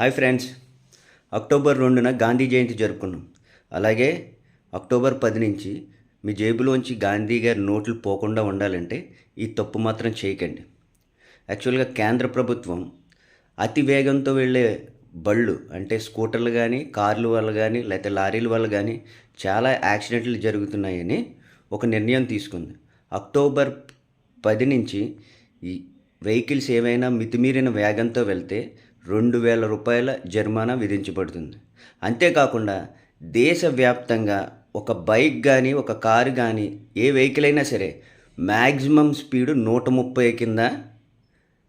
Hi friends. October రెండున గాంధీ జయంతి జరుపుకున్నాం. అలాగే అక్టోబర్ పది నుంచి మీ జేబులోంచి గాంధీ గారి నోట్లు పోకుండా ఉండాలంటే ఈ తప్పు మాత్రం చేయకండి. యాక్చువల్గా కేంద్ర ప్రభుత్వం అతి వేగంతో వెళ్ళే బళ్ళు అంటే స్కూటర్లు కానీ కార్లు వల్ల కానీ లేకపోతే లారీల వల్ల కానీ చాలా యాక్సిడెంట్లు జరుగుతున్నాయని ఒక నిర్ణయం తీసుకుంది. అక్టోబర్ పది నుంచి ఈ వెహికల్స్ ఏవైనా మితిమీరిన వేగంతో వెళ్తే రెండు వేల రూపాయల జరిమానా విధించబడుతుంది. అంతేకాకుండా దేశవ్యాప్తంగా ఒక బైక్ కానీ ఒక కారు కానీ ఏ వెహికల్ అయినా సరే మ్యాక్సిమం స్పీడ్ నూట ముప్పై కింద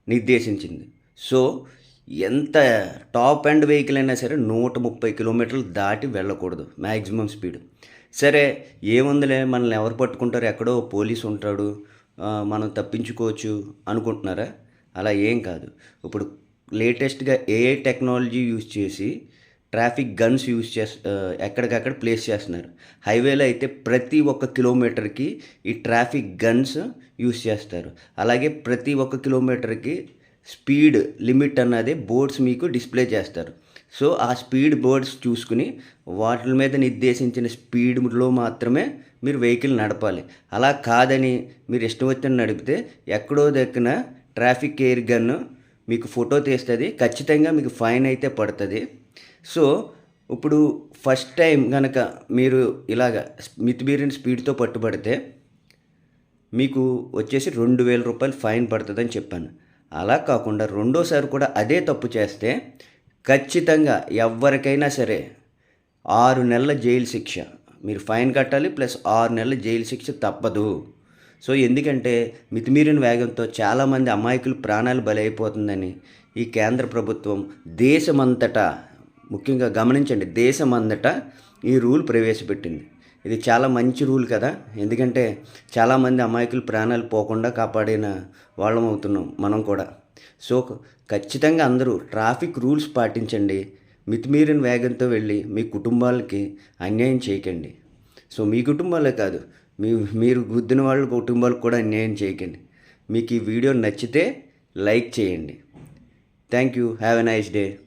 నిర్దేశించింది. సో ఎంత టాప్ అండ్ వెహికల్ అయినా సరే నూట ముప్పై కిలోమీటర్లు దాటి వెళ్ళకూడదు మ్యాక్సిమం స్పీడ్. సరే ఏముందిలే మనల్ని ఎవరు పట్టుకుంటారు? ఎక్కడో పోలీసు ఉంటాడు. మనం తప్పించుకోవచ్చు అనుకుంటున్నారా? అలా ఏం కాదు. ఇప్పుడు లేటెస్ట్గా ఏఐ టెక్నాలజీ యూజ్ చేసి ట్రాఫిక్ గన్స్ యూజ్ చేస్ ఎక్కడికక్కడ ప్లేస్ చేస్తున్నారు. హైవేలో అయితే ప్రతి ఒక్క కిలోమీటర్కి ఈ ట్రాఫిక్ గన్స్ యూజ్ చేస్తారు. అలాగే ప్రతి ఒక్క కిలోమీటర్కి స్పీడ్ లిమిట్ అన్నది బోర్డ్స్ మీకు డిస్ప్లే చేస్తారు. సో ఆ స్పీడ్ బోర్డ్స్ చూసుకుని వాటి మీద నిర్దేశించిన స్పీడ్లో మాత్రమే మీరు వెహికల్ నడపాలి. అలా కాదని మీరు ఇష్టం వచ్చిన నడిపితే ఎక్కడో దక్కిన ట్రాఫిక్ ఎయిర్ గన్ను మీకు ఫోటో తీస్తుంది ఖచ్చితంగా మీకు ఫైన్ అయితే పడుతుంది. సో ఇప్పుడు ఫస్ట్ టైం కనుక మీరు ఇలాగ మితిమీరిన స్పీడ్తో పట్టుబడితే మీకు వచ్చేసి రెండు వేల రూపాయలు ఫైన్ పడుతుందని చెప్పాను. అలా కాకుండా రెండోసారి కూడా అదే తప్పు చేస్తే ఖచ్చితంగా ఎవరికైనా సరే ఆరు నెలల జైలు శిక్ష. మీరు ఫైన్ కట్టాలి ప్లస్ ఆరు నెలల జైలు శిక్ష తప్పదు. సో ఎందుకంటే మితిమీరిన వేగంతో చాలామంది అమాయకులు ప్రాణాలు బలైపోతుందని ఈ కేంద్ర ప్రభుత్వం దేశమంతటా ముఖ్యంగా గమనించండి దేశమంతటా ఈ రూల్ ప్రవేశపెట్టింది. ఇది చాలా మంచి రూల్ కదా. ఎందుకంటే చాలామంది అమాయకులు ప్రాణాలు పోకుండా కాపాడిన వాళ్ళం అవుతున్నాం మనం కూడా. సో ఖచ్చితంగా అందరూ ట్రాఫిక్ రూల్స్ పాటించండి. మితిమీరిన వేగంతో వెళ్ళి మీ కుటుంబాలకి అన్యాయం చేయకండి. సో మీ కుటుంబాలే కాదు మీ మీరు గుద్దిన వాళ్ళ కుటుంబాలకు కూడా అన్యాయం చేయకండి. మీకు ఈ వీడియో నచ్చితే లైక్ చేయండి. Thank you. Have a nice day.